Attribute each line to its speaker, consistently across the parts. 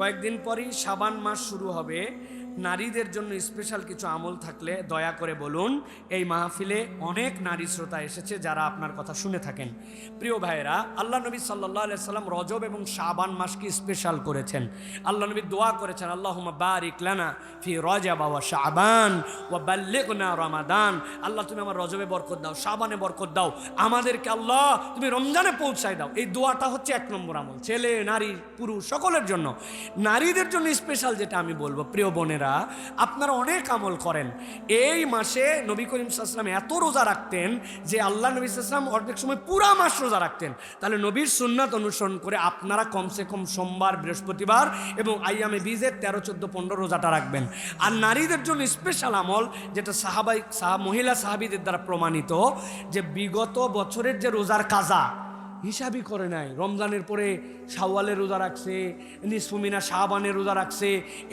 Speaker 1: কয়েকদিন পরই সাবান মাস শুরু হবে। নারীদের জন্য স্পেশাল কিছু আমল থাকলে দয়া করে বলুন, এই মাহফিলে অনেক নারী শ্রোতা এসেছে যারা আপনার কথা শুনে থাকেন। প্রিয় ভাইয়েরা, আল্লাহ নবী সাল্লাহ সাল্লাম রজব এবং শাবান মাসকে স্পেশাল করেছেন। আল্লাহ নবী দোয়া করেছেন আল্লাহ বারিক লানা ফি রজা বাবা শাবান ও বাল্লেগনা রমাদান। আল্লাহ, তুমি আমার রজবে বরকত দাও, শাবানে বরকত দাও। আমাদেরকে আল্লাহ, তুমি রমজানে পৌঁছায় দাও। এই দোয়াটা হচ্ছে এক নম্বর আমল, ছেলে, নারী, পুরুষ, সকলের জন্য। নারীদের জন্য স্পেশাল যেটা আমি বলব, প্রিয় বোনেরা আপনারা অনেক আমল করেন। এই মাসে নবী করিম সাল্লাম এত রোজা রাখতেন যে আল্লাহ নবী সাল্লাম অর্ধেক সময় পুরা মাস রোজা রাখতেন। তাহলে নবীর সুন্নাত অনুসরণ করে আপনারা কমসে কম সোমবার, বৃহস্পতিবার এবং আইয়ামে বীজের তেরো, চোদ্দ, পনেরো রোজাটা রাখবেন। আর নারীদের জন্য স্পেশাল আমল যেটা সাহাবাই, সাহা, মহিলা সাহাবিদের দ্বারা প্রমাণিত যে বিগত বছরের যে রোজার কাজা হিসাবই করে নাই। রমজানের পরে শাওয়ালের রোজা রাখছে নিসফুমিনা শাহবানের রোজা রাখছে,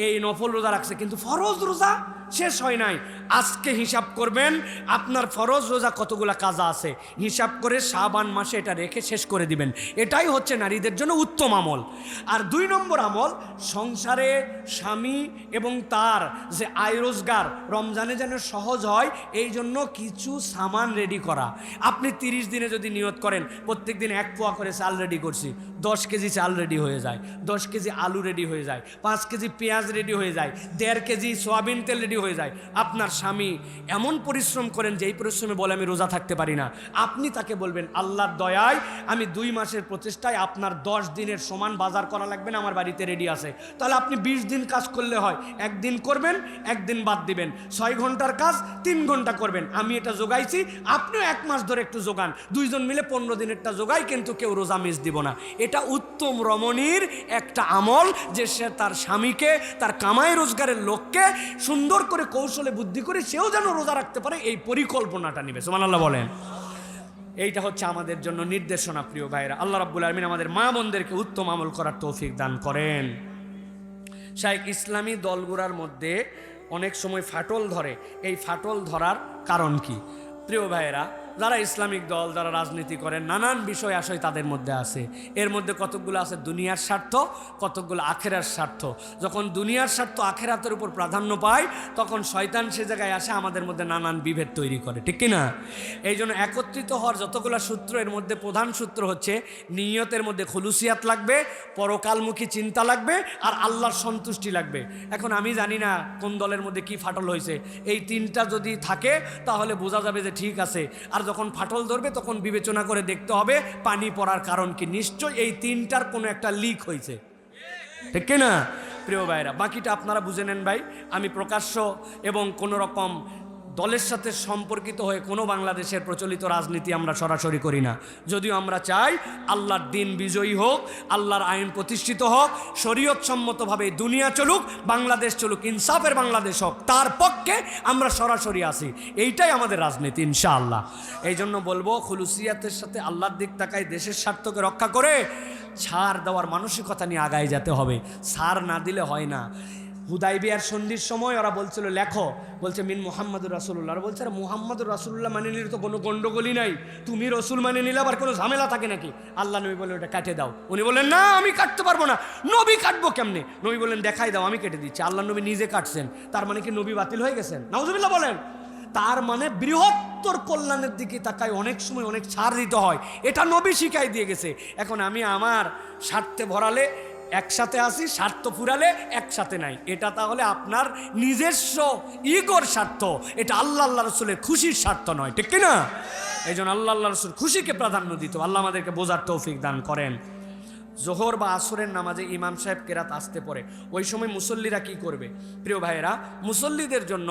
Speaker 1: এই নফল রোজা রাখছে, কিন্তু ফরজ রোজা শেষ হয় নাই। আজকে হিসাব করবেন, আপনার ফরজ রোজা কতগুলা কাজা আছে? হিসাব করে শাহবান মাসে এটা রেখে শেষ করে দিবেন। এটাই হচ্ছে নারীদের জন্য উত্তম আমল। আর দুই নম্বর আমল, সংসারে স্বামী এবং তার যে আয় রোজগার, রমজানে যেন সহজ হয়, এই জন্য কিছু সামান রেডি করা। আপনি তিরিশ দিনে যদি নিয়ত করেন প্রত্যেক দিন এক পোয়া করে চাল রেডি করছি, দশ কেজি চাল রেডি হয়ে যায়, দশ কেজি আলু রেডি হয়ে যায়, পাঁচ কেজি পেঁয়াজ রেডি হয়ে যায়, দেড় কেজি সয়াবিন তেল রেডি হয়ে যায়। আপনার স্বামী এমন পরিশ্রম করেন যে এই পরিশ্রমে বলে আমি রোজা থাকতে পারি না। আপনি তাকে বলবেন, আল্লাহর দয়ায় আমি দুই মাসের প্রচেষ্টায় আপনার দশ দিনের সমান বাজার করা লাগবে না, আমার বাড়িতে রেডি আছে। তাহলে আপনি বিশ দিন কাজ করলে হয়, একদিন করবেন, একদিন বাদ দিবেন। ছয় ঘণ্টার কাজ, তিন ঘণ্টা করবেন। আমি এটা যোগাইছি আপনিও এক মাস ধরে একটু যোগান দুইজন মিলে পনেরো দিনেরটা যোগাই কিন্তু কেউ রোজা মিস দিব না। এটা উত্তম রমণীর একটা আমল যে সে তার স্বামীকে, তার কামাই রোজগারের লোককে সুন্দর করে কৌশলে বুদ্ধি করে সেও যেন রোজা রাখতে পারে, এই পরিকল্পনাটা নিবে। সোমান আল্লাহ বলেন। এইটা হচ্ছে আমাদের জন্য নির্দেশনা, প্রিয় ভাইরা আল্লাহ রাব্বুল আলমিন আমাদের মা বোনদেরকে উত্তম আমল করার তৌফিক দান করেন। শাহেক ইসলামী দলগুড়ার মধ্যে অনেক সময় ফাটল ধরে। এই ফাটল ধরার কারণ কি? প্রিয় ভাইয়েরা যারা ইসলামিক দল, যারা রাজনীতি করেন, নানান বিষয় আশয় তাদের মধ্যে আছে। এর মধ্যে কতকগুলো আছে দুনিয়ার স্বার্থ, কতকগুলো আখেরার স্বার্থ। যখন দুনিয়ার স্বার্থ আখেরাতের উপর প্রাধান্য পায়, তখন শয়তান সে জায়গায় আসে, আমাদের মধ্যে নানান বিভেদ তৈরি করে, ঠিক কি না এই জন্য একত্রিত হওয়ার যতগুলো সূত্র, এর মধ্যে প্রধান সূত্র হচ্ছে, নিয়তের মধ্যে খুলুসিয়াত লাগবে, পরকালমুখী চিন্তা লাগবে, আর আল্লাহর সন্তুষ্টি লাগবে। এখন আমি জানি না কোন দলের মধ্যে কি ফাটল হয়েছে। এই তিনটা যদি থাকে, তাহলে বোঝা যাবে যে ঠিক আছে। আর যখন ফাটল ধরবে, তখন বিবেচনা করে দেখতে হবে পানি পড়ার কারণ কি। নিশ্চয় এই তিনটার কোনো একটা লিক হয়েছে। ঠিক কিনা? প্রিয় ভাইরা, বাকিটা আপনারা বুঝে নেন ভাই। আমি প্রকাশ্য এবং কোনো রকম দলের সাথে সম্পর্কিত হয়ে কোনো বাংলাদেশের প্রচলিত রাজনীতি আমরা সরাসরি করি না। যদিও আমরা চাই আল্লাহর দিন বিজয়ী হোক, আল্লাহর আইন প্রতিষ্ঠিত হোক শরীয়ত সম্মতভাবে দুনিয়া চলুক, বাংলাদেশ চলুক, ইনসাফের বাংলাদেশ হোক, তার পক্ষে আমরা সরাসরি আসি এইটাই আমাদের রাজনীতি, ইনশাআল্লাহ। এই জন্য বলব, খুলুসিয়াতের সাথে আল্লাহর দিক তাকায় দেশের স্বার্থকে রক্ষা করে ছাড় দেওয়ার মানসিকতা নিয়ে আগায় যেতে হবে। ছাড় না দিলে হয় না। হুদাই বিয়ার সন্ধির সময় ওরা বলছিল, লেখো। বলছে, মিন মোহাম্মদুর রাসুল্লাহ ওরা বলছে মোহাম্মদুর রাসুল্লাহ মানে নিলে তো কোনো গন্ডগোলই নাই। তুমি রসুল মানে নিলে আবার কোনো ঝামেলা থাকে নাকি? আল্লাহ নবী বলে ওটা কাটে দাও। উনি বললেন, না, আমি কাটতে পারব না। নবী কাটবো কেমনে? নবী বললেন, দেখাই দাও, আমি কেটে দিচ্ছি। আল্লাহ নবী নিজে কাটছেন। তার মানে কি নবী বাতিল হয়ে গেছেন? নাউজুবিল্লাহ বলেন। তার মানে বৃহত্তর কল্যাণের দিকে তাকায় অনেক সময় অনেক ছাড় দিতে হয়। এটা নবী শিখাই দিয়ে গেছে। এখন আমি আমার স্বার্থে ভরালে একসাথে আসি, স্বার্থ ফুরালে একসাথে নাই। এটা তাহলে আপনার নিজস্ব ইগোর স্বার্থ। এটা আল্লাহ আল্লাহ রসুলের খুশির স্বার্থ নয়, ঠিক কি না এই জন্য আল্লাহ আল্লাহ রসুল খুশিকে প্রাধান্য দিত। আল্লাহ আমাদেরকে বোঝার তৌফিক দান করেন। জোহর বা আসরের নামাজে ইমাম সাহেব কেরাত আসতে পড়ে। ওই সময় মুসল্লিরা কি করবে? প্রিয় ভাইয়েরা, মুসল্লিদের জন্য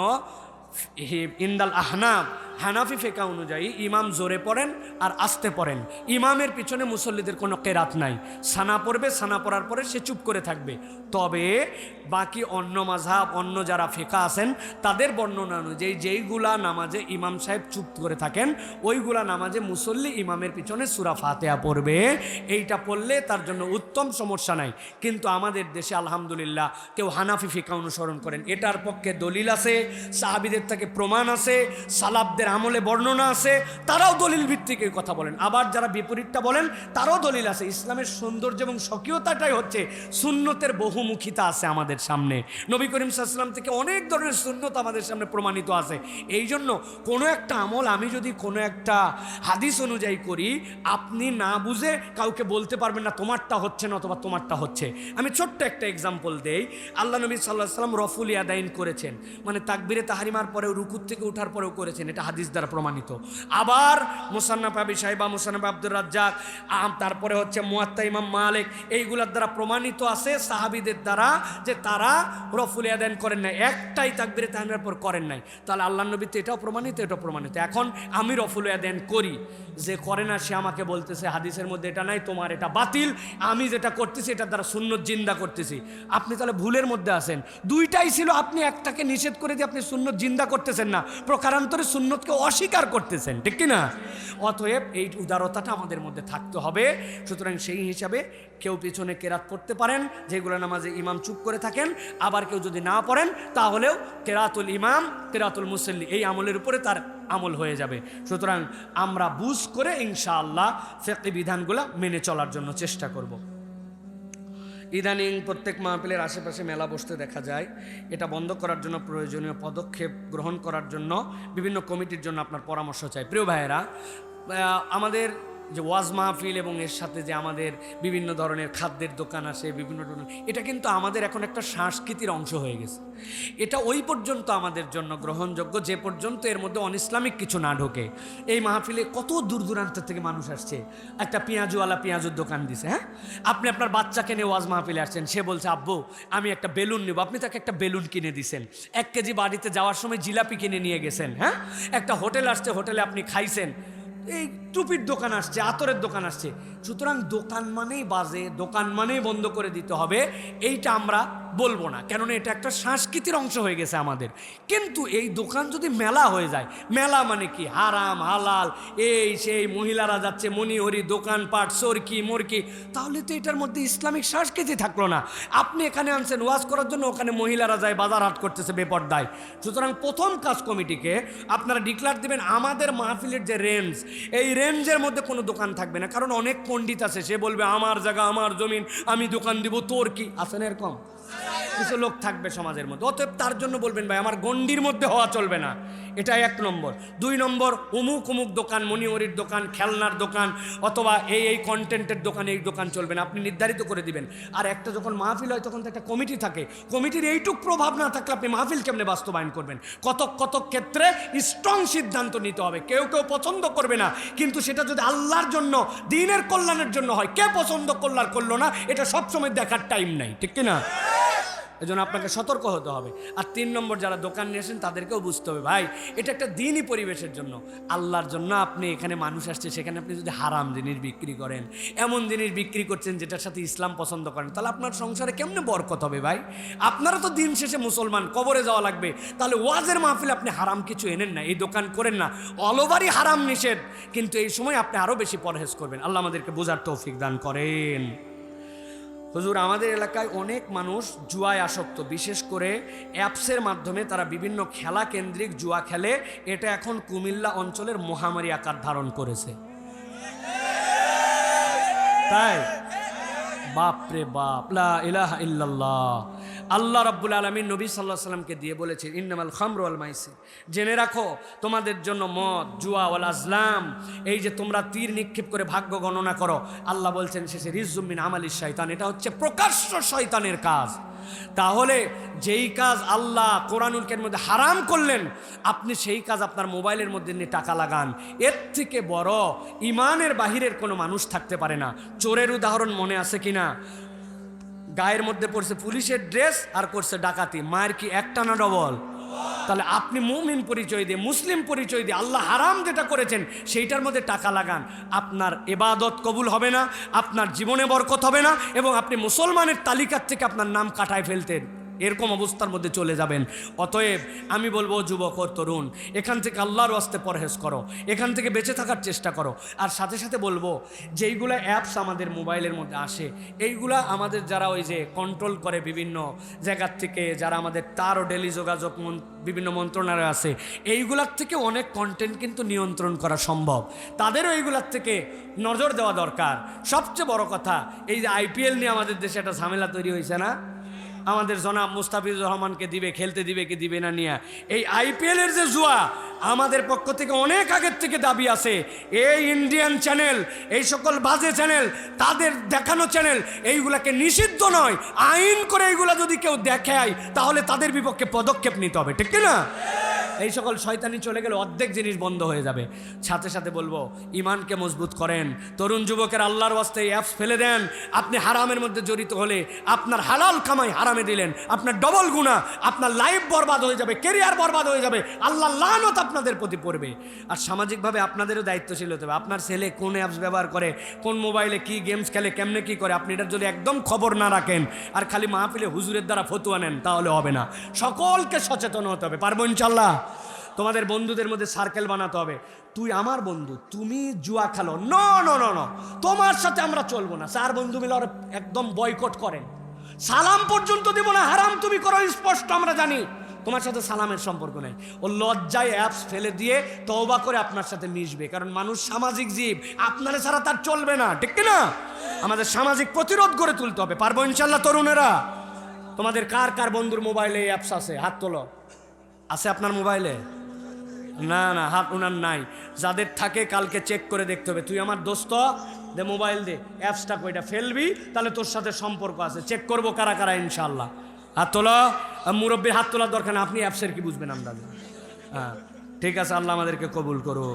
Speaker 1: ইন্দাল আহনাব হানাফি ফেকা অনুযায়ী ইমাম জোরে পড়েন আর আসতে পড়েন। ইমামের পিছনে মুসল্লিদের কোনো কেরাত নাই। সানা পড়বে, সানা পড়ার পরে সে চুপ করে থাকবে। তবে বাকি অন্য মাঝহাব অন্য যারা ফেকা আছেন, তাদের বর্ণনা অনুযায়ী যেইগুলা নামাজে ইমাম সাহেব চুপ করে থাকেন, ওইগুলা নামাজে মুসল্লি ইমামের পিছনে সুরা ফাতেহা পড়বে। এইটা পড়লে তার জন্য উত্তম সমস্যা নাই। কিন্তু আমাদের দেশে আলহামদুলিল্লাহ কেউ হানাফি ফিকা অনুসরণ করেন। এটার পক্ষে দলিল আছে, সাহাবিদের থেকে প্রমাণ আছে সালাবদের যাদের আমলে বর্ণনা আছে, তারাও দলিল ভিত্তিক এই কথা বলেন। আবার যারা বিপরীতটা বলেন, তারাও দলিল আছে। ইসলামের সৌন্দর্য এবং স্বকীয়তাটাই হচ্ছে সুন্নতের বহুমুখিতা আছে আমাদের সামনে। নবী করিম সাল্লাম থেকে অনেক ধরনের সুন্নত আমাদের সামনে প্রমাণিত আছে। এই জন্য কোনো একটা আমল আমি যদি কোনো একটা হাদিস অনুযায়ী করি, আপনি না বুঝে কাউকে বলতে পারবেন না, তোমারটা হচ্ছে না অথবা তোমারটা হচ্ছে। আমি ছোট্ট একটা এক্সাম্পল দেই। আল্লাহ নবী সাল্লাহ সাল্লাম রফুল ইয়াদাইন করেছেন। মানে তাকবিরে তাহারিমার পরেও, রুকুর থেকে উঠার পরেও করেছেন। এটা হাদিস দ্বারা প্রমাণিত। আবার মুসান্নাফ আবি সাহেবা মুসান্নাফ আব্দুর রাজ্জাক তারপরে হচ্ছে মুয়াত্তা ইমাম মালিক, এইগুলোর দ্বারা প্রমাণিত আছে সাহাবিদের দ্বারা যে তারা রফুল ইয়াদাইন করেন নাই, একটাই তাকবিরে তাহারিমার পর করেন নাই। তাহলে আল্লাহ নবী তো এটাও প্রমাণিত এটাও প্রমাণিত। এখন আমি রফুল ইয়াদাইন করি, যে করে না সে আমাকে বলতেছে, হাদিসের মধ্যে এটা নাই, তোমার এটা বাতিল, আমি যেটা করতেছি এটার দ্বারা সুন্নত জিন্দা করতেছি। আপনি তাহলে ভুলের মধ্যে আছেন। দুইটাই ছিল, আপনি একটাকে নিষেধ করে দিয়ে আপনি সুন্নত জিন্দা করতেছেন না। প্রকারান্তরে সুন্নতকে অস্বীকার করতেছেন, ঠিক না অতএব এই উদারতাটা আমাদের মধ্যে থাকতে হবে। সুতরাং সেই হিসাবে কেউ পিছনে কেরাত পড়তে পারেন, যেগুলো নামাজে ইমাম চুপ করে থাকেন। আবার কেউ যদি না পড়েন, তাহলেও কেরাতুল ইমাম, কেরাতুল মুসল্লি এই আমলের উপরে তার আমল হয়ে যাবে। সুতরাং আমরা বুঝ করে ইনশাআল্লাহ ফেকি বিধানগুলো মেনে চলার জন্য চেষ্টা করব। ইদানিং প্রত্যেক মাহফিলের আশেপাশে মেলা বসতে দেখা যায়। এটা বন্ধ করার জন্য প্রয়োজনীয় পদক্ষেপ গ্রহণ করার জন্য বিভিন্ন কমিটির জন্য আপনার পরামর্শ চাই। প্রিয় ভাইয়েরা আমাদের যে ওয়াজ মাহফিল এবং এর সাথে যে আমাদের বিভিন্ন ধরনের খাদ্যের দোকান আসে, বিভিন্ন ধরনের, এটা কিন্তু আমাদের এখন একটা সংস্কৃতির অংশ হয়ে গেছে। এটা ওই পর্যন্ত আমাদের জন্য গ্রহণযোগ্য, যে পর্যন্ত এর মধ্যে অনইসলামিক কিছু না ঢোকে। এই মাহফিলে কত দূর দূরান্ত থেকে মানুষ আসছে। একটা পেঁয়াজুওয়ালা পেঁয়াজুর দোকান দিছে হ্যাঁ? আপনি আপনার বাচ্চাকে নিয়ে ওয়াজ মাহফিলে আসছেন, সে বলছে, আব্বু, আমি একটা বেলুন নেব। আপনি তাকে একটা বেলুন কিনে দিছেন। এক কেজি বাড়িতে যাওয়ার সময় জিলাপি কিনে নিয়ে গেছেন হ্যাঁ? একটা হোটেল আসছে, হোটেলে আপনি খাইছেন। এই টুপির দোকান আসছে, আতরের দোকান আসছে। সুতরাং দোকান মানেই বাজে, দোকান মানেই বন্ধ করে দিতে হবে। এইটা আমরা বলব না, কেননা এটা একটা সংস্কৃতির অংশ হয়ে গেছে আমাদের। কিন্তু এই দোকান যদি মেলা হয়ে যায়, মেলা মানে কি? হারাম, হালাল, এই সেই মহিলারা যাচ্ছে, মণিহরি, দোকানপাট, সরকি, মরকি, তাহলে তো এটার মধ্যে ইসলামিক সংস্কৃতি থাকল না। আপনি এখানে আনছেন, ওয়াজ করার জন্য ওখানে মহিলারা যায়, বাজার হাট করতেছে বেপর্দায়। সুতরাং প্রথম কাজ কমিটিকে আপনারা ডিক্লার দেবেন, আমাদের মাহফিলের যে রেঞ্জ এই রেঞ্জের মধ্যে কোনো দোকান থাকবে না। কারণ অনেক পণ্ডিত আছে, সে বলবে, আমার জায়গা, আমার জমিন, আমি দোকান দিব, তোর কি? আছে না এরকম? কিছু লোক থাকবে সমাজের মধ্যে। অতএব তার জন্য বলবেন, ভাই, আমার গন্ডির মধ্যে হওয়া চলবে না। এটা এক নম্বর। দুই নম্বর অমুক অমুক দোকান মণিমরির দোকান, খেলনার দোকান, অথবা এই এই কন্টেন্টের দোকান এই দোকান চলবে না। আপনি নির্ধারিত করে দিবেন। আর একটা যখন মাহফিল হয়, তখন তো একটা কমিটি থাকে। কমিটির এইটুক প্রভাব না থাকলে আপনি মাহফিল কেমনে বাস্তবায়ন করবেন? কতক কতক ক্ষেত্রে স্ট্রং সিদ্ধান্ত নিতে হবে। কেউ কেউ পছন্দ করবে না, কিন্তু সেটা যদি আল্লাহর জন্য, দিনের কল্যাণের জন্য হয়, কে পছন্দ করলার করল না, এটা সবসময় দেখার টাইম নাই। ঠিক কি না এজন্য আপনাকে সতর্ক হতে হবে। আর তিন নম্বর যারা দোকান নিয়ে নিয়েছেন তাদেরকেও বুঝতে হবে, ভাই, এটা একটা দিনই পরিবেশের জন্য। আল্লাহর জন্য আপনি এখানে মানুষ আসছে, সেখানে আপনি যদি হারাম জিনিস বিক্রি করেন, এমন জিনিস বিক্রি করছেন যেটার সাথে ইসলাম পছন্দ করেন, তাহলে আপনার সংসারে কেমনে বরকত হবে, ভাই? আপনারা তো দিন শেষে মুসলমান, কবরে যাওয়া লাগবে। তাহলে ওয়াজের মাহফিল আপনি হারাম কিছু এনেন না, এই দোকান করেন না। অল ওভারই হারাম নিষেধ, কিন্তু এই সময় আপনি আরও বেশি পরহেজ করবেন। আল্লাহ আমাদেরকে বোঝার তৌফিক দান করেন। হুজুর, আমাদের এলাকায় অনেক মানুষ জুয়ায় আসক্ত। বিশেষ করে অ্যাপসের মাধ্যমে তারা বিভিন্ন খেলা কেন্দ্রিক জুয়া খেলে। এটা এখন কুমিল্লা অঞ্চলের মহামারী আকার ধারণ করেছে। তাই? বাপ রে বাপ, লা ইলাহা ইল্লাল্লাহ। আল্লাহ রাব্বুল আলমী নবী সাল্লাহ সাল্লামকে দিয়ে বলেছেন, ইন্নামাল খামরু আল মাইসি জেনে রাখো, তোমাদের জন্য মদ, জুয়া ওয়াল আজলাম, এই যে তোমরা তীর নিক্ষেপ করে ভাগ্য গণনা করো, আল্লাহ বলছেন, শেষে রিজুমিন আমালি শয়তান এটা হচ্ছে প্রকাশ্য শয়তানের কাজ। তাহলে যেই কাজ আল্লাহ কোরআনুল কের মধ্যে হারাম করলেন, আপনি সেই কাজ আপনার মোবাইলের মধ্যে নিয়ে টাকা লাগান। এর থেকে বড় ইমানের বাহিরের কোনো মানুষ থাকতে পারে না। চোরের উদাহরণ মনে আছে কি না গায়ের মধ্যে পড়ছে পুলিশের ড্রেস আর করছে ডাকাতি। মায়ের কি একটা না ডবল? তাহলে আপনি মুমিন পরিচয় দিয়ে, মুসলিম পরিচয় দিয়ে, আল্লাহ হারাম যেটা করেছেন, সেইটার মধ্যে টাকা লাগান। আপনার এবাদত কবুল হবে না, আপনার জীবনে বরকত হবে না, এবং আপনি মুসলমানের তালিকার থেকে আপনার নাম কাটায় ফেলতেন। এরকম অবস্থার মধ্যে চলে যাবেন। অতএব আমি বলব, যুবক তরুণ, এখান থেকে আল্লাহর ওয়াস্তে পরহেজ করো। এখান থেকে বেঁচে থাকার চেষ্টা করো। আর সাথে সাথে বলব, যেইগুলো অ্যাপস আমাদের মোবাইলের মধ্যে আসে, এইগুলা আমাদের যারা ওই যে কন্ট্রোল করে বিভিন্ন জায়গার থেকে, যারা আমাদের তার ও ডেলি যোগাযোগ বিভিন্ন মন্ত্রণালয় আছে, এইগুলার থেকে অনেক কন্টেন্ট কিন্তু নিয়ন্ত্রণ করা সম্ভব। তাদেরও এইগুলার থেকে নজর দেওয়া দরকার। সবচেয়ে বড় কথা, এই যে আইপিএল নিয়ে আমাদের দেশে একটা ঝামেলা তৈরি হয়েছে না? আমাদের জনাব মুস্তাফিজুর রহমানকে দিবে, খেলতে দিবে কি দিবে না নিয়ে। এই আইপিএল এর যে জুয়া, আমাদের পক্ষ থেকে অনেক আগের থেকে দাবি আছে। এই ইন্ডিয়ান চ্যানেল, এই সকল বাজে চ্যানেল, তাদের দেখানো চ্যানেল, এইগুলাকে নিষিদ্ধ নয়। আইন করে এইগুলা যদি কেউ দেখায়, তাহলে তাদের বিপক্ষে পদক্ষেপ নিতে হবে, ঠিক না? এই সকল শয়তানি চলে গেলে অর্ধেক জিনিস বন্ধ হয়ে যাবে। সাথে সাথে বলব ইমানকে মজবুত করেন। তরুণ যুবকের আল্লাহর ওয়াস্তে অ্যাপস ফেলে দেন। আপনি হারামের মধ্যে জড়িত হলে আপনার হালাল কামাই হারামে দিলেন। আপনার ডবল গুণা আপনার লাইফ বরবাদ হয়ে যাবে কেরিয়ার বরবাদ হয়ে যাবে। আল্লাহ লানত আপনাদের প্রতি পড়বে। আর সামাজিকভাবে আপনাদেরও দায়িত্বশীল হতে হবে আপনার ছেলে কোন অ্যাপস ব্যবহার করে, কোন মোবাইলে কি গেমস খেলে, কেমনে কি করে, আপনি এটার যদি একদম খবর না রাখেন, আর খালি মাহফিলে হুজুরের দ্বারা ফতুয়া নেন, তাহলে হবে না। সকলকে সচেতন হতে হবে, পারব ইনশাল্লাহ তোমাদের বন্ধুদের মধ্যে সার্কেল বানাতে হবে। তুই আমার বন্ধু, তুমি জুয়া খেলো। ন ন ন ন তোমার সাথে আমরা চলবো না। চার বন্ধু মিলে ওরা একদম বয়কট করেন। সালাম পর্যন্ত দিব না, হারাম তুমি করো, স্পষ্ট আমরা জানি। তোমার সাথে সালামের সম্পর্ক নেই। ও লজ্জায় অ্যাপস ফেলে দিয়ে তওবা করে আপনার সাথে মিশবে। কারণ মানুষ সামাজিক জীব। আপনারা ছাড়া তার চলবে না, ঠিক না আমাদের সামাজিক প্রতিরোধ গড়ে তুলতে হবে। পারব ইনশাল্লাহ তরুণেরা? তোমাদের কার কার বন্ধুর মোবাইলে অ্যাপস আছে? হাত তোলো। আছে আপনার মোবাইলে? না না, হাত ওনার নাই। যাদের থাকে কালকে চেক করে দেখতে হবে। তুই আমার দোস্ত, দে মোবাইল দে অ্যাপসটা কইটা ফেলবি, তাহলে তোর সাথে সম্পর্ক আছে। চেক করব কারা কারা ইনশাল্লাহ হাত তোলা। মুরব্বীর হাত তোলার দরকার না, আপনি অ্যাপসের কি বুঝবেন আমরা হ্যাঁ ঠিক আছে, আল্লাহ আমাদেরকে কবুল করো